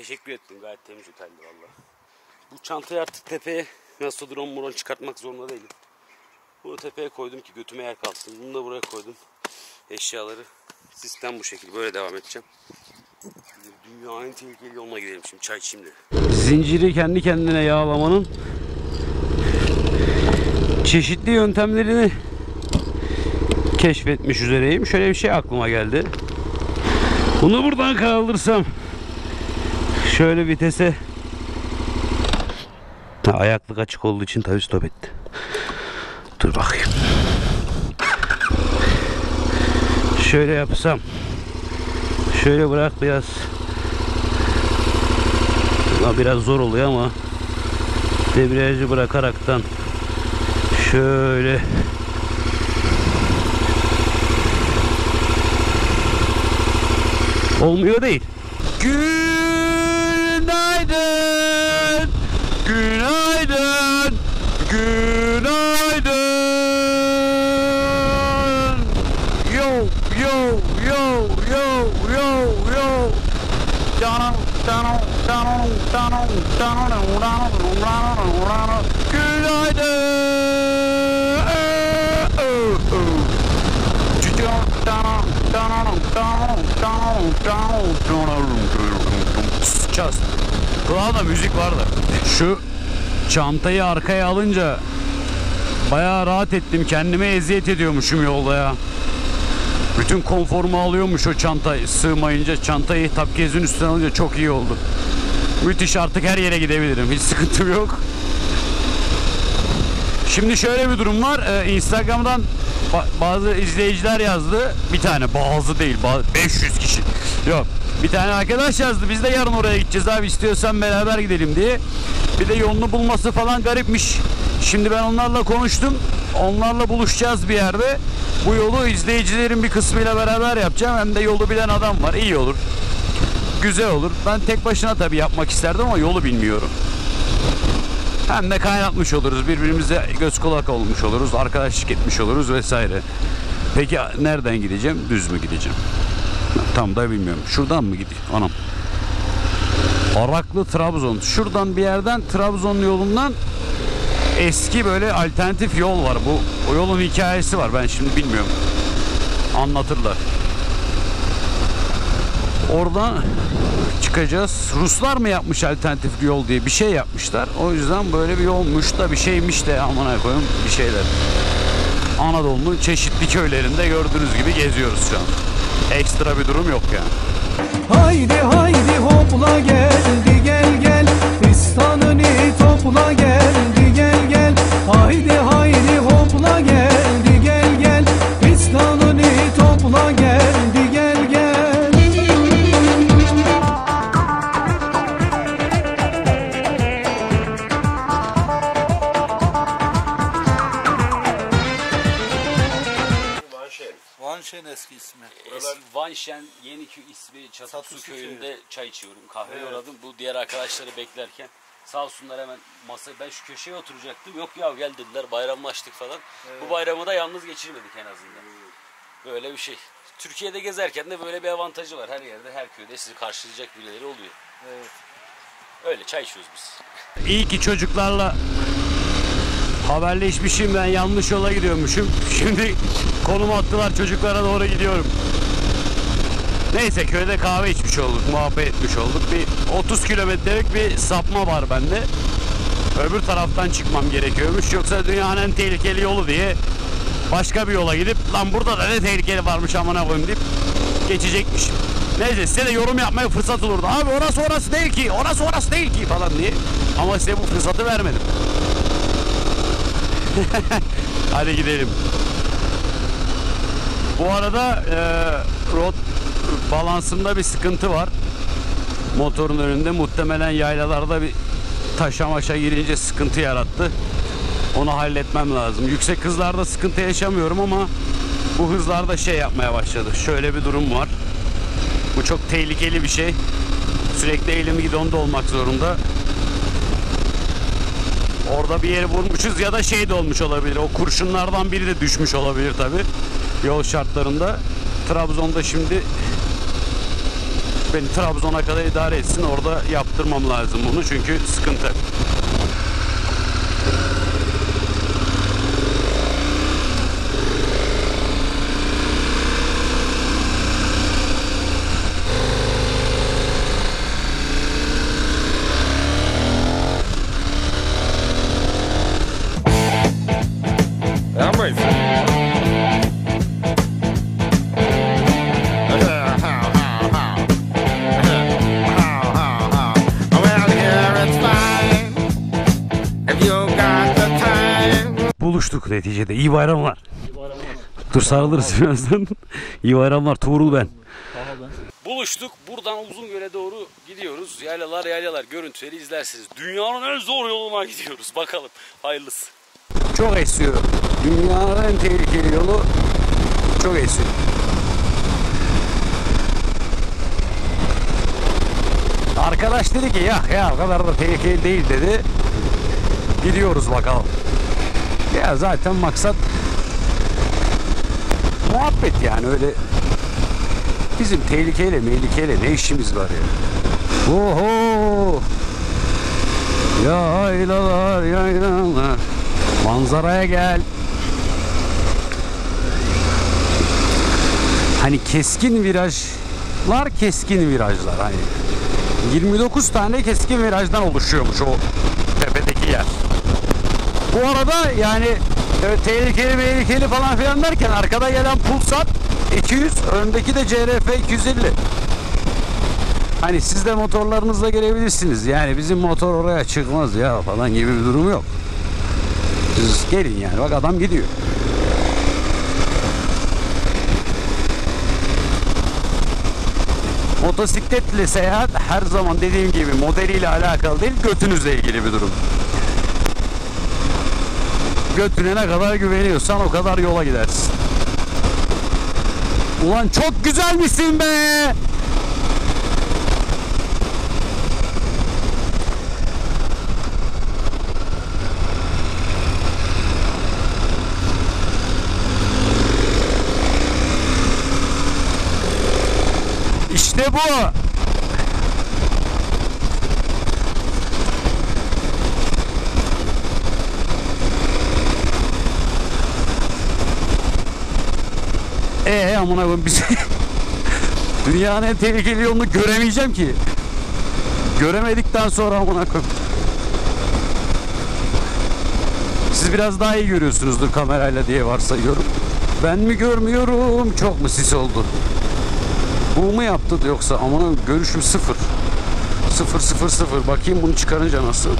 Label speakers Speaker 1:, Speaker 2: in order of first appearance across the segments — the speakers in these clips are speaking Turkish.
Speaker 1: Teşekkür ettim gayet temiz oteldi valla. Bu çantayı artık tepeye nasıl drone muron çıkartmak zorunda değilim. Bunu tepeye koydum ki götüme yer kalsın. Bunu da buraya koydum. Eşyaları. Sistem bu şekilde. Böyle devam edeceğim. Dünyanın tehlikeli yoluna gidelim şimdi. Çay içeyim. Zinciri kendi kendine yağlamanın çeşitli yöntemlerini keşfetmiş üzereyim. Şöyle bir şey aklıma geldi. Bunu buradan kaldırsam şöyle vitese ha, ayaklık açık olduğu için tabii stop etti. Dur bakayım. Şöyle yapsam şöyle bırak biraz biraz zor oluyor ama debriyajı bırakaraktan şöyle olmuyor değil. Günaydın. Çaz. Kulağında müzik var da. Şu çantayı arkaya alınca bayağı rahat ettim. Kendime eziyet ediyormuşum yolda ya. Bütün konforumu alıyormuş o çanta sığmayınca. Çantayı tapkezin üstüne alınca çok iyi oldu. Müthiş artık her yere gidebilirim. Hiç sıkıntım yok. Şimdi şöyle bir durum var. Ee, Instagram'dan ba- bazı izleyiciler yazdı. Bir tane bazı değil. Bazı, 500 kişi. Yok. Bir tane arkadaş yazdı. Biz de yarın oraya gideceğiz abi istiyorsan beraber gidelim diye. Bir de yolunu bulması falan garipmiş. Şimdi ben onlarla konuştum. Onlarla buluşacağız bir yerde. Bu yolu izleyicilerin bir kısmıyla beraber yapacağım. Hem de yolu bilen adam var. İyi olur. Güzel olur. Ben tek başına tabii yapmak isterdim ama yolu bilmiyorum. Hem de kaynatmış oluruz. Birbirimize göz kulak olmuş oluruz. Arkadaşlık etmiş oluruz vesaire. Peki nereden gideceğim? Düz mü gideceğim? Tam da bilmiyorum. Şuradan mı gideyim? Anam. Araklı Trabzon. Şuradan bir yerden Trabzon yolundan eski böyle alternatif yol var. Bu o yolun hikayesi var. Ben şimdi bilmiyorum. Anlatırlar. Oradan çıkacağız. Ruslar mı yapmış alternatif yol diye bir şey yapmışlar. O yüzden böyle bir yolmuş da bir şeymiş de amına koyayım bir şeyler. Anadolu'nun çeşitli köylerinde gördüğünüz gibi geziyoruz şu an. Ekstra bir durum yok yani.
Speaker 2: Haydi haydi hopla geldi gel gel İstanını topla geldi gel gel Haydi haydi
Speaker 3: Vanşen
Speaker 1: Yeniköy ismi Çatısu
Speaker 3: Çatısı
Speaker 1: köyünde çay içiyorum. Kahve uğradım. Bu diğer arkadaşları beklerken sağ olsunlar hemen masa ben şu köşeye oturacaktım. Yok ya gel dediler bayramlaştık falan. Bu bayramı da yalnız geçirmedik en azından. Böyle bir şey. Türkiye'de gezerken de böyle bir avantajı var. Her yerde her köyde sizi karşılayacak birileri oluyor.
Speaker 3: Evet.
Speaker 1: Öyle çay içiyoruz biz. İyi ki çocuklarla haberleşmişim ben yanlış yola gidiyormuşum. Şimdi konum attılar çocuklara doğru gidiyorum. Neyse köyde kahve içmiş olduk, muhabbet etmiş olduk. Bir 30 kilometrelik bir sapma var bende. Öbür taraftan çıkmam gerekiyormuş. Yoksa dünyanın en tehlikeli yolu diye başka bir yola gidip lan burada da ne tehlikeli varmış amına koyayım deyip geçecekmişim. Neyse size de yorum yapmaya fırsat olurdu. Abi orası orası değil ki, orası orası değil ki falan diye. Ama size bu fırsatı vermedim. Hadi gidelim. Bu arada e, rot balansımda bir sıkıntı var. Motorun önünde muhtemelen yaylalarda bir taşa maşa girince sıkıntı yarattı. Onu halletmem lazım. Yüksek hızlarda sıkıntı yaşamıyorum ama bu hızlarda şey yapmaya başladı. Şöyle bir durum var. Bu çok tehlikeli bir şey. Sürekli elim gidonda olmak zorunda. Orada bir yeri vurmuşuz ya da şey de olmuş olabilir. O kurşunlardan biri de düşmüş olabilir tabi. Yol şartlarında. Trabzon'da şimdi beni Trabzon'a kadar idare etsin. Orada yaptırmam lazım bunu çünkü sıkıntı. Buluştuk neticede. İyi bayramlar. Dur sarılırız birazdan. İyi bayramlar. Tuğrul ben. Buluştuk. Buradan Uzungöl'e doğru gidiyoruz. Yaylalar yaylalar. Görüntüleri izlersiniz. Dünyanın en zor yoluna gidiyoruz. Bakalım. Hayırlısı. Çok esiyor. Dünyanın en tehlikeli yolu çok esiyor. Arkadaş dedi ki ya ya o kadar da tehlikeli değil dedi. Gidiyoruz bakalım. Ya zaten maksat muhabbet yani öyle bizim tehlikeyle mehlikeyle ne işimiz var ya. Oho! Yaylalar yaylalar manzaraya gel. Hani keskin virajlar keskin virajlar hani 29 tane keskin virajdan oluşuyormuş o. Bu arada yani tehlikeli tehlikeli falan filan derken arkada gelen Pulsar 200 öndeki de CRF 250. Hani siz de motorlarınızla gelebilirsiniz. Yani bizim motor oraya çıkmaz ya falan gibi bir durum yok. Siz gelin yani bak adam gidiyor. Motosikletle seyahat her zaman dediğim gibi modeliyle alakalı değil götünüzle ilgili bir durum. Götüne ne kadar güveniyorsan o kadar yola gidersin. Ulan çok güzel misin be? İşte bu. Ee amına koyayım biz dünyanın en tehlikeli yolunu göremeyeceğim ki. Göremedikten sonra amına koyayım. Siz biraz daha iyi görüyorsunuzdur kamerayla diye varsayıyorum. Ben mi görmüyorum? Çok mu sis oldu? Bu mu yaptı yoksa amına görüşüm sıfır. Sıfır sıfır sıfır. Bakayım bunu çıkarınca nasıl?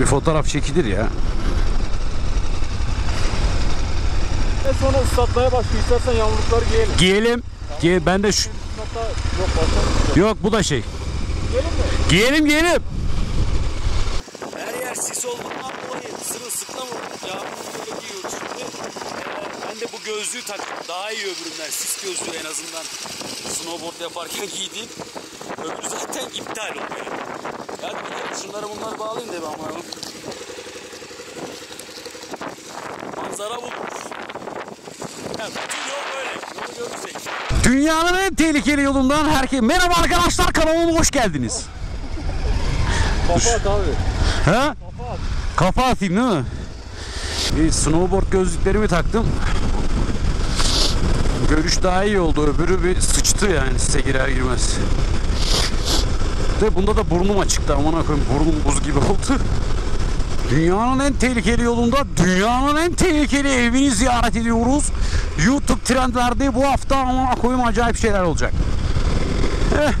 Speaker 1: Bir fotoğraf çekilir ya.
Speaker 4: Ve sonra ıslatmaya başlıyor. İstersen yağmurlukları giyelim.
Speaker 1: Giyelim. Giye ben de şu
Speaker 4: yok başka.
Speaker 1: Yok bu da şey.
Speaker 4: Giyelim mi?
Speaker 1: Giyelim giyelim. Her yer sis olduğundan dolayı sırılsıklam olmuş. Yağmurluğu giyiyoruz şimdi. Ee, ben de bu gözlüğü taktım. Daha iyi öbüründen. Sis gözlüğü en azından. Snowboard yaparken giydiğim. Öbürü zaten iptal oluyor. Ya hadi gidelim şunları bunları bağlayayım da ben ama. Manzara bulmuş. Ya bütün yol böyle. Yolu görürsek. Dünyanın en tehlikeli yolundan herkese merhaba arkadaşlar kanalıma hoş geldiniz.
Speaker 4: Kafa at abi.
Speaker 1: Ha? Kafa atayım değil mi? Bir snowboard gözlüklerimi taktım. Görüş daha iyi oldu. Öbürü bir sıçtı yani size girer girmez. De bunda da burnum açıktı. Aman koyayım burnum buz gibi oldu. Dünyanın en tehlikeli yolunda dünyanın en tehlikeli evini ziyaret ediyoruz. YouTube trendlerde bu hafta aman koyayım acayip şeyler olacak. Eh.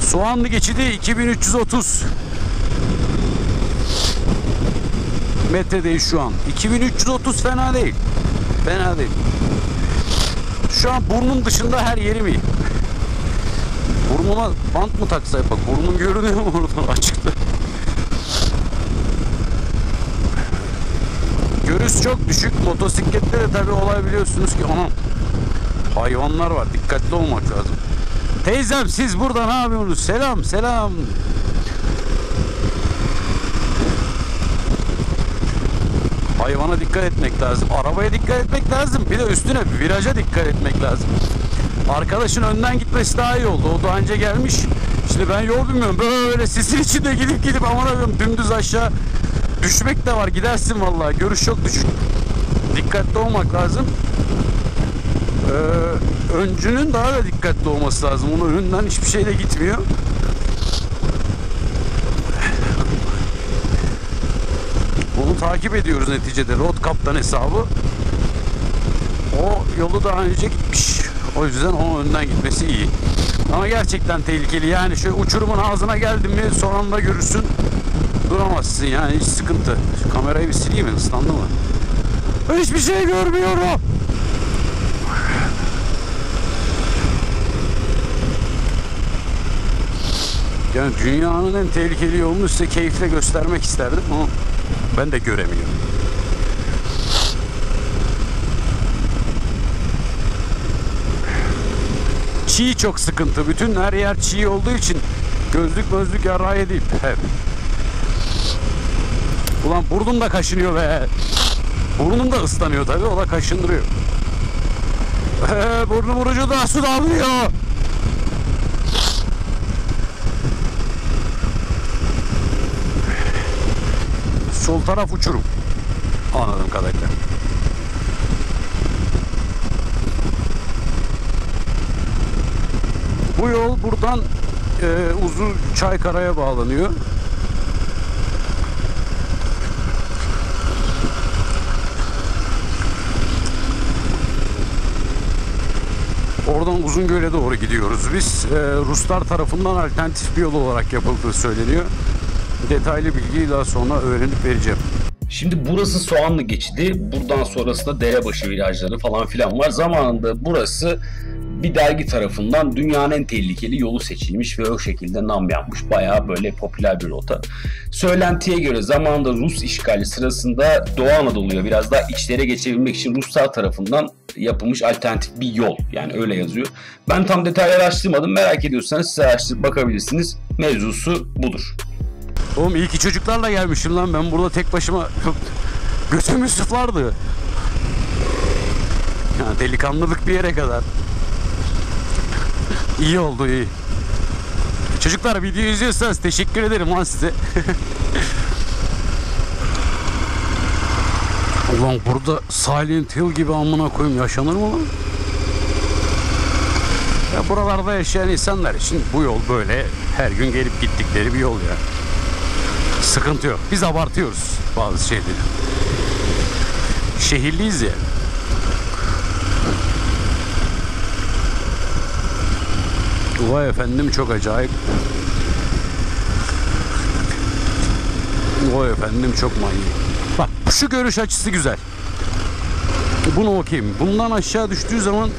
Speaker 1: Soğanlı geçidi 2330 metredeyiz şu an. 2330 fena değil. Fena değil. Şu an burnum dışında her yerim iyi. Burnuma bant mı taksak bak burnum görünüyor mu oradan açıkta. Görüş çok düşük. Motosiklette de tabi olay biliyorsunuz ki anam hayvanlar var. Dikkatli olmak lazım. Teyzem siz burada ne yapıyorsunuz? Selam selam. Hayvana dikkat etmek lazım. Arabaya dikkat etmek lazım. Bir de üstüne viraja dikkat etmek lazım. Arkadaşın önden gitmesi daha iyi oldu. O daha önce gelmiş. Şimdi ben yol bilmiyorum. Böyle sisin içinde gidip gidip aman abim dümdüz aşağı düşmek de var. Gidersin vallahi. Görüş çok düşük. Dikkatli olmak lazım. Ee, öncünün daha da dikkatli olması lazım. Onun önünden hiçbir şeyle gitmiyor. Bunu takip ediyoruz neticede. Road kaptan hesabı. O yolu daha önce gitmiş. O yüzden onun önden gitmesi iyi. Ama gerçekten tehlikeli. Yani şu uçurumun ağzına geldin mi son anda görürsün. Duramazsın yani hiç sıkıntı. Şu kamerayı bir sileyim mi? Islandı mı? Hiçbir şey görmüyorum. Yani dünyanın en tehlikeli yolunu size keyifle göstermek isterdim ama ben de göremiyorum. Çiğ çok sıkıntı. Bütün her yer çiğ olduğu için gözlük gözlük yaraya değil. Hep. Ulan burnum da kaşınıyor be. Burnum da ıslanıyor tabii. O da kaşındırıyor. Ee, burnum ucu da su damlıyor. Sol taraf uçurum. Anladığım kadarıyla. Bu yol buradan e, uzun Çaykara'ya bağlanıyor. Oradan Uzungöl'e doğru gidiyoruz biz. E, Ruslar tarafından alternatif bir yol olarak yapıldığı söyleniyor. Detaylı bilgiyi daha sonra öğrenip vereceğim.
Speaker 5: Şimdi burası Soğanlı geçidi. Buradan sonrasında Derebaşı virajları falan filan var. Zamanında burası bir dergi tarafından dünyanın en tehlikeli yolu seçilmiş ve o şekilde nam yapmış. Bayağı böyle popüler bir rota. Söylentiye göre zamanında Rus işgali sırasında Doğu Anadolu'ya biraz daha içlere geçebilmek için Ruslar tarafından yapılmış alternatif bir yol. Yani öyle yazıyor. Ben tam detaylı araştırmadım. Merak ediyorsanız size araştırıp bakabilirsiniz. Mevzusu budur.
Speaker 1: Oğlum iyi ki çocuklarla gelmişim lan ben burada tek başıma götümü sıflardı. Ya delikanlılık bir yere kadar. İyi oldu iyi. Çocuklar video izliyorsanız teşekkür ederim lan size. Ulan burada Silent Hill gibi amına koyayım yaşanır mı lan? Ya buralarda yaşayan insanlar için bu yol böyle her gün gelip gittikleri bir yol ya. Sıkıntı yok. Biz abartıyoruz bazı şeyleri. Şehirliyiz ya. Vay efendim çok acayip. Vay efendim çok manyak. Bak şu görüş açısı güzel. Bunu okuyayım. Bundan aşağı düştüğü zaman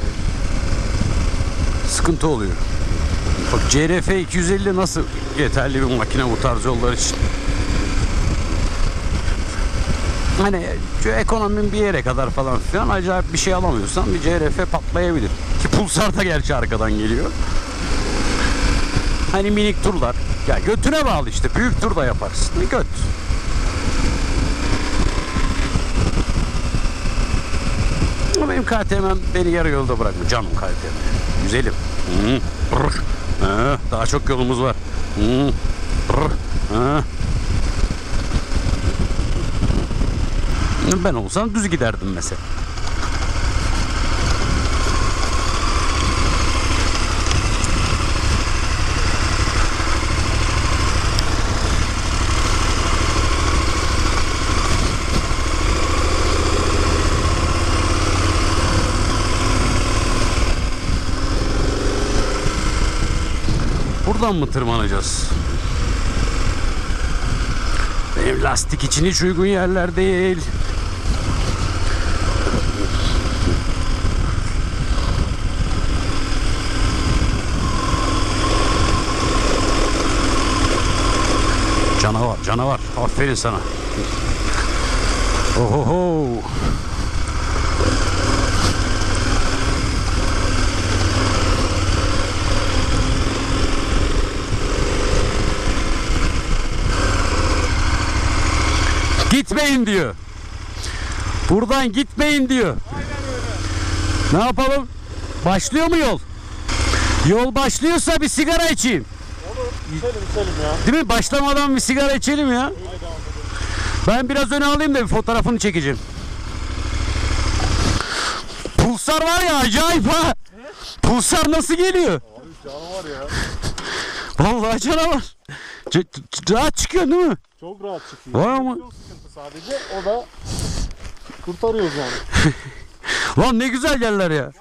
Speaker 1: sıkıntı oluyor. Bak CRF 250 nasıl yeterli bir makine bu tarz yollar için. Hani şu ekonominin bir yere kadar falan filan acayip bir şey alamıyorsan bir CRF patlayabilir. Ki Pulsar da gerçi arkadan geliyor. Hani minik turlar. Ya götüne bağlı işte. Büyük tur da yaparsın. Göt. Ama benim KTM'm beni yarı yolda bırakmıyor. Canım KTM. Güzelim. Brr. Ha, daha çok yolumuz var. Brr. Ha. Ben olsam düz giderdim mesela. Buradan mı tırmanacağız? Benim lastik için hiç uygun yerler değil. Canavar, canavar. Aferin sana. Ohoho. Gitmeyin diyor. Buradan gitmeyin diyor. Ne yapalım? Başlıyor mu yol? Yol başlıyorsa bir sigara içeyim.
Speaker 4: İçelim içelim ya.
Speaker 1: Değil mi? Başlamadan bir sigara içelim ya. Ben biraz öne alayım da bir fotoğrafını çekeceğim. Pulsar var ya acayip ha. Pulsar nasıl geliyor?
Speaker 4: Canavar ya.
Speaker 1: Vallahi canavar. C- c- rahat çıkıyor değil mi?
Speaker 4: Çok rahat çıkıyor.
Speaker 1: Var mı?
Speaker 4: Sadece. O da kurtarıyoruz yani.
Speaker 1: Lan ne güzel yerler ya.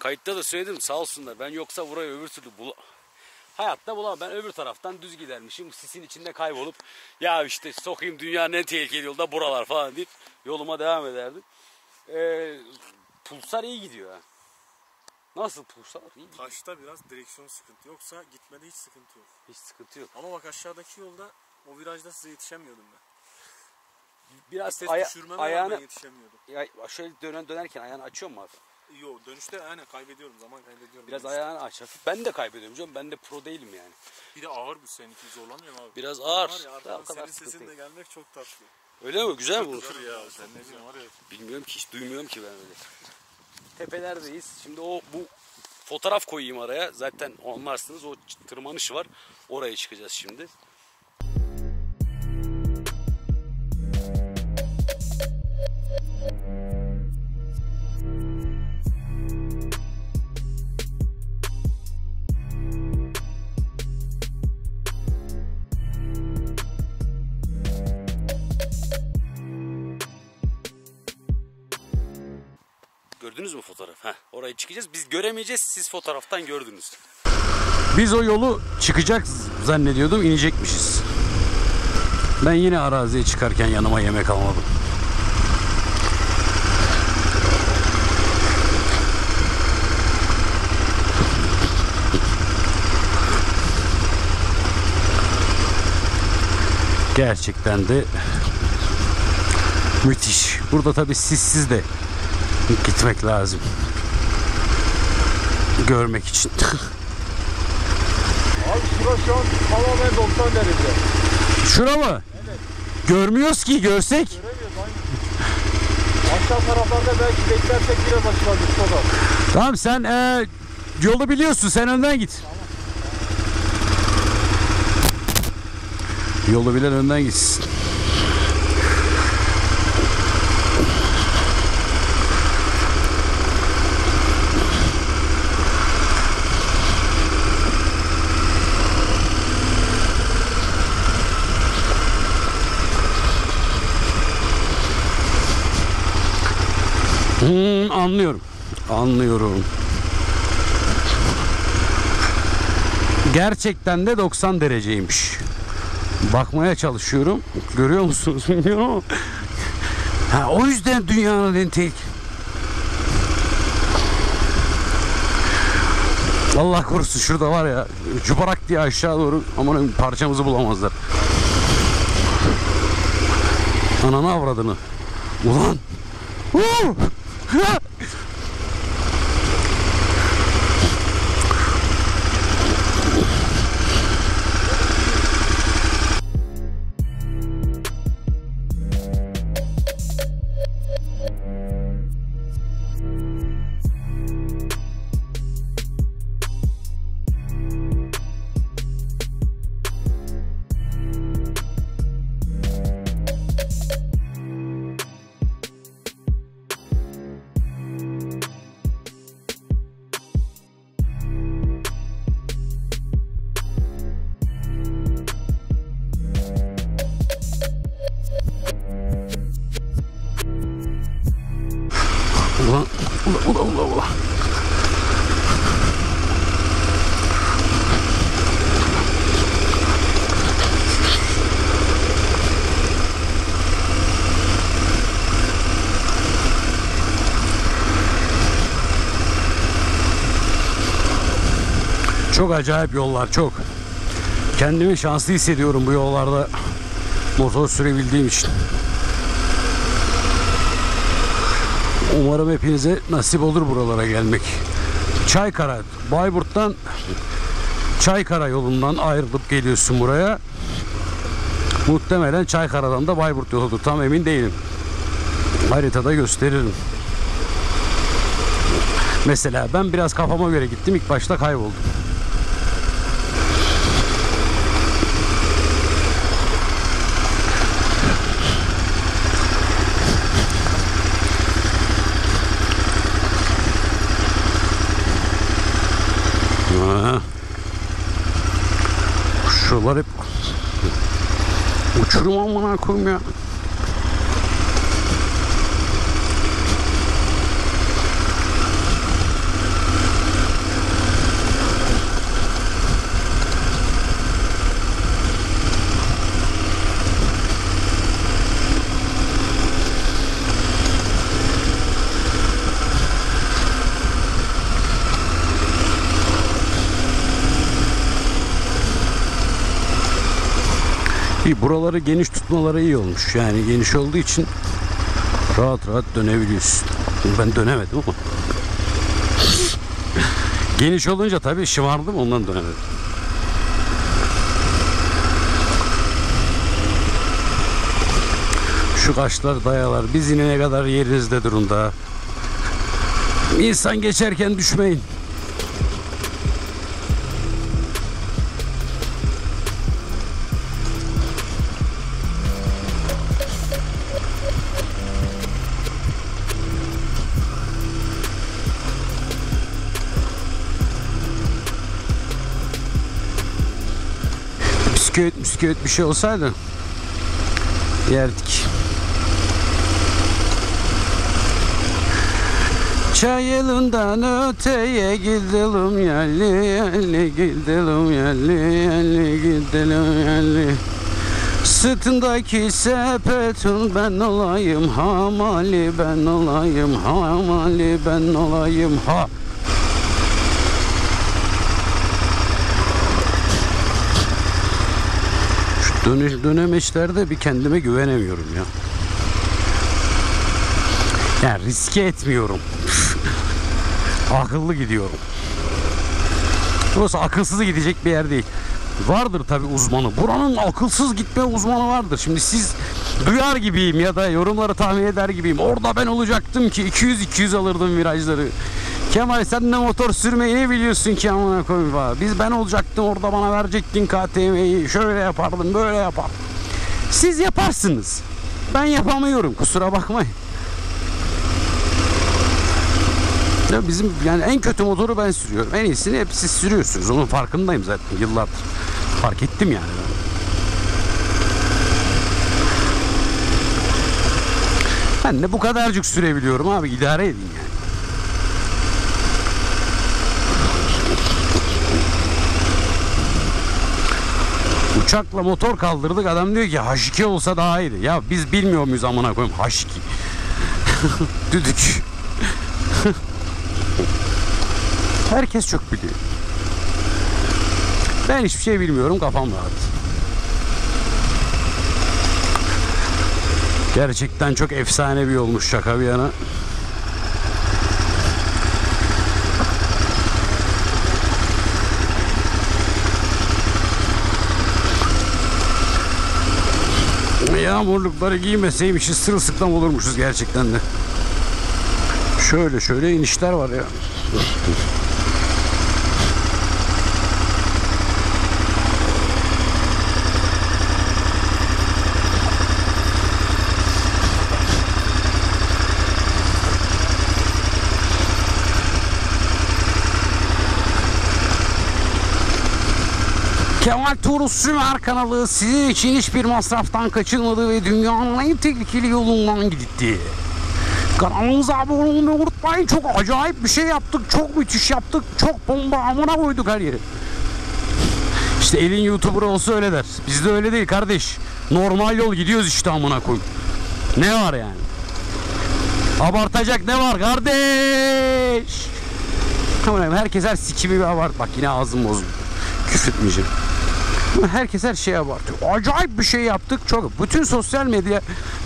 Speaker 1: Kayıtta da söyledim sağ olsunlar. Ben yoksa burayı öbür türlü bul Hayatta bulamam. Ben öbür taraftan düz gidermişim. Sisin içinde kaybolup ya işte sokayım dünyanın en tehlikeli yolu da buralar falan deyip yoluma devam ederdim. Ee, pulsar iyi gidiyor ha. Nasıl pulsar? İyi gidiyor.
Speaker 4: Taşta biraz direksiyon sıkıntı. Yoksa gitmede hiç sıkıntı yok.
Speaker 1: Hiç sıkıntı yok.
Speaker 4: Ama bak aşağıdaki yolda o virajda size yetişemiyordum ben.
Speaker 1: Biraz
Speaker 4: Ses
Speaker 1: aya-
Speaker 4: düşürmeme
Speaker 1: ayağını
Speaker 4: yetişemiyordum.
Speaker 1: ya şöyle dönen dönerken ayağını açıyor mu abi?
Speaker 4: Yo dönüşte aynen kaybediyorum zaman kaybediyorum.
Speaker 1: Biraz
Speaker 4: dönüşte.
Speaker 1: ayağını aç. Ben de kaybediyorum canım. Ben de pro değilim yani.
Speaker 4: Bir de ağır bu seninki zorlanmıyor mu abi?
Speaker 1: Biraz ağır.
Speaker 4: Var ya arkadan senin sesinle
Speaker 1: değil.
Speaker 4: gelmek çok tatlı.
Speaker 1: Öyle mi? Güzel mi bu?
Speaker 4: Dur ya sen ne diyorsun var ya.
Speaker 1: Bilmiyorum ki hiç duymuyorum ki ben öyle. Tepelerdeyiz. Şimdi o bu fotoğraf koyayım araya. Zaten anlarsınız o tırmanış var. Oraya çıkacağız şimdi. Fotoğraf? Heh, oraya çıkacağız. Biz göremeyeceğiz. Siz fotoğraftan gördünüz. Biz o yolu çıkacak zannediyordum. inecekmişiz. Ben yine araziye çıkarken yanıma yemek almadım. Gerçekten de müthiş. Burada tabii sissiz de gitmek lazım. Görmek için.
Speaker 4: Abi şura şu an tamamen 90 derece.
Speaker 1: Şura mı? Görmüyoruz ki görsek.
Speaker 4: Göremiyoruz aynı. Aşağı taraflarda belki beklersek biraz açılabilir sola.
Speaker 1: Tamam sen eee, yolu biliyorsun sen önden git. Yolu bilen önden gitsin. Hmm, anlıyorum. Anlıyorum. Gerçekten de 90 dereceymiş. Bakmaya çalışıyorum. Görüyor musunuz bilmiyorum ama. O yüzden dünyanın en tek. Allah korusun şurada var ya cubarak diye aşağı doğru aman parçamızı bulamazlar. Ananı avradını. Ulan. Huu! Huh? Ulan, ulan, ulan, ulan, ulan. Çok acayip yollar çok. Kendimi şanslı hissediyorum bu yollarda motor sürebildiğim için. Umarım hepinize nasip olur buralara gelmek. Çaykara, Bayburt'tan Çaykara yolundan ayrılıp geliyorsun buraya. Muhtemelen Çaykara'dan da Bayburt yoludur. Tam emin değilim. Haritada gösteririm. Mesela ben biraz kafama göre gittim. ilk başta kayboldum. Uçurum amına koyayım ya. Buraları geniş tutmaları iyi olmuş. Yani geniş olduğu için rahat rahat dönebiliyorsun. Ben dönemedim ama. Geniş olunca tabii şımardım ondan dönemedim. Şu kaşlar dayalar biz inene kadar yerinizde durun da. İnsan geçerken düşmeyin. Bisküvit bir şey olsaydı yerdik. Çayılından öteye gidelim yerli yerli gidelim yerli yerli gidelim yerli Sırtındaki sepetin ben olayım hamali ben olayım hamali ben olayım ha dönüş dönemeçlerde bir kendime güvenemiyorum ya. Yani riske etmiyorum. Akıllı gidiyorum. Burası akılsız gidecek bir yer değil. Vardır tabi uzmanı. Buranın akılsız gitme uzmanı vardır. Şimdi siz duyar gibiyim ya da yorumları tahmin eder gibiyim. Orada ben olacaktım ki 200-200 alırdım virajları. Kemal sen de motor sürmeyi ne biliyorsun ki amına koyayım falan. Biz ben olacaktım orada bana verecektin KTM'yi. Şöyle yapardım böyle yapardım. Siz yaparsınız. Ben yapamıyorum kusura bakmayın. Ya bizim yani en kötü motoru ben sürüyorum. En iyisini hep siz sürüyorsunuz. Onun farkındayım zaten yıllardır. Fark ettim yani. Ben de bu kadarcık sürebiliyorum abi. idare edin yani. Uçakla motor kaldırdık. Adam diyor ki H2 olsa daha iyiydi. Ya biz bilmiyor muyuz amına koyayım H2. Düdük. Herkes çok biliyor. Ben hiçbir şey bilmiyorum kafam rahat. Gerçekten çok efsane bir olmuş şaka bir yana. Yağmurlukları giymeseymişiz sırılsıklam olurmuşuz gerçekten de. Şöyle şöyle inişler var ya. Turus Sümer kanalı sizin için hiçbir masraftan kaçınmadı ve dünyanın en tehlikeli yolundan gitti. Kanalımıza abone olmayı unutmayın. Çok acayip bir şey yaptık. Çok müthiş yaptık. Çok bomba amına koyduk her yeri. İşte elin YouTuber olsa öyle der. Bizde öyle değil kardeş. Normal yol gidiyoruz işte amına koyayım. Ne var yani? Abartacak ne var kardeş? Koyayım, herkes her sikimi bir abart. Bak yine ağzım bozuldu. Küfretmeyeceğim. Herkes her şeye abartıyor. Acayip bir şey yaptık. Çok. Bütün sosyal medya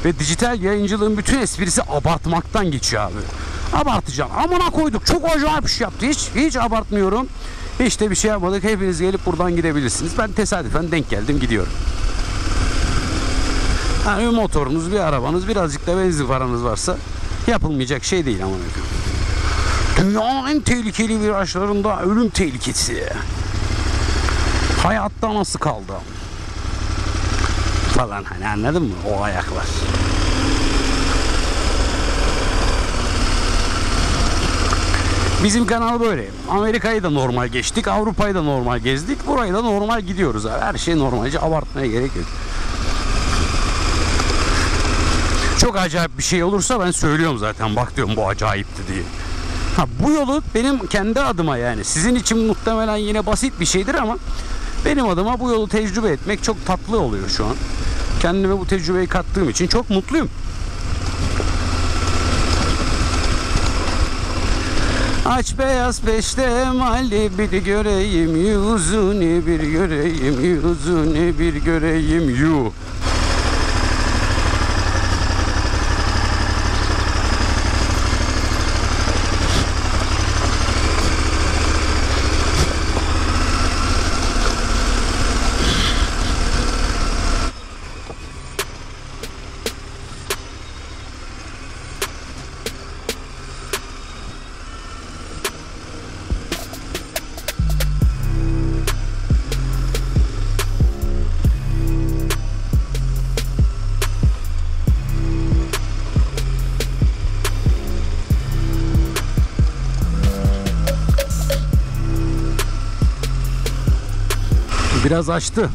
Speaker 1: ve dijital yayıncılığın bütün esprisi abartmaktan geçiyor abi. Abartacağım. Amına koyduk. Çok acayip bir şey yaptı. Hiç hiç abartmıyorum. Hiç de bir şey yapmadık. Hepiniz gelip buradan gidebilirsiniz. Ben tesadüfen denk geldim gidiyorum. Yani bir motorunuz, bir arabanız, birazcık da benzin paranız varsa yapılmayacak şey değil ama. Dünyanın en tehlikeli virajlarında ölüm tehlikesi. Hayatta nasıl kaldı? Falan hani anladın mı? O ayaklar. Bizim kanal böyle. Amerika'yı da normal geçtik. Avrupa'yı da normal gezdik. Burayı da normal gidiyoruz abi. Her şey normalce abartmaya gerek yok. Çok acayip bir şey olursa ben söylüyorum zaten. Bak diyorum bu acayipti diye. Ha, bu yolu benim kendi adıma yani sizin için muhtemelen yine basit bir şeydir ama benim adıma bu yolu tecrübe etmek çok tatlı oluyor şu an. Kendime bu tecrübeyi kattığım için çok mutluyum. Aç beyaz peşte mali bir göreyim yüzünü bir göreyim yüzünü bir göreyim yu. Biraz açtı.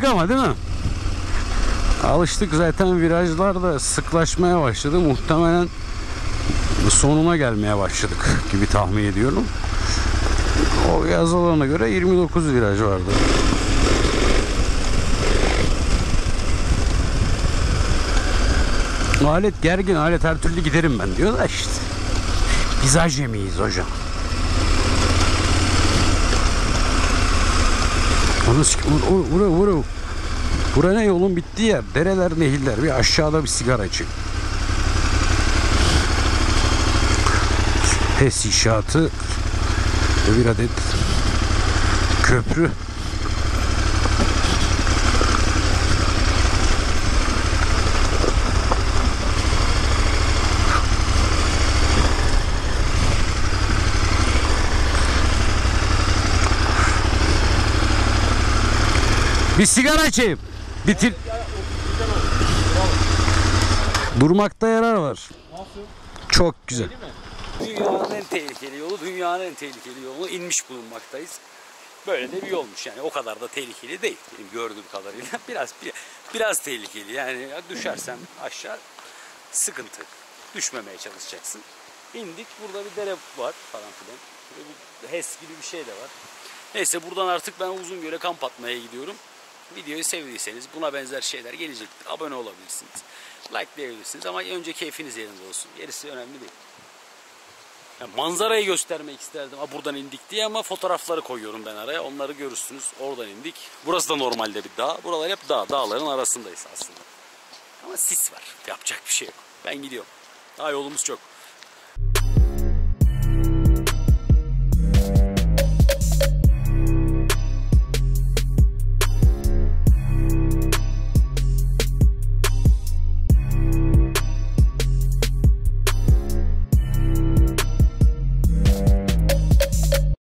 Speaker 1: Alıştık ama değil mi? Alıştık zaten virajlar da sıklaşmaya başladı. Muhtemelen sonuna gelmeye başladık gibi tahmin ediyorum. O yazılarına göre 29 viraj vardı. Alet gergin alet her türlü giderim ben diyor da işte. Biz acemiyiz hocam. Onu sik... Ura ura. Bura ne yolun bittiği yer. Dereler, nehirler. Bir aşağıda bir sigara içi. HES inşaatı ve bir adet köprü. Bir sigara içeyim. Bitir. Durmakta yarar var. Çok güzel. Dünyanın en tehlikeli yolu, dünyanın en tehlikeli yoluna inmiş bulunmaktayız. Böyle de bir yolmuş yani o kadar da tehlikeli değil benim gördüğüm kadarıyla. Biraz bir- biraz tehlikeli yani ya düşersen aşağı sıkıntı. Düşmemeye çalışacaksın. İndik burada bir dere var falan filan. Böyle bir HES gibi bir şey de var. Neyse buradan artık ben uzun göre kamp atmaya gidiyorum. Videoyu sevdiyseniz buna benzer şeyler gelecektir. Abone olabilirsiniz. Likelayabilirsiniz ama önce keyfiniz yerinde olsun. Gerisi önemli değil. Yani manzarayı göstermek isterdim. Ha, buradan indik diye ama fotoğrafları koyuyorum ben araya. Onları görürsünüz. Oradan indik. Burası da normalde bir dağ. Buralar hep dağ. Dağların arasındayız aslında. Ama sis var. Yapacak bir şey yok. Ben gidiyorum. Daha yolumuz çok.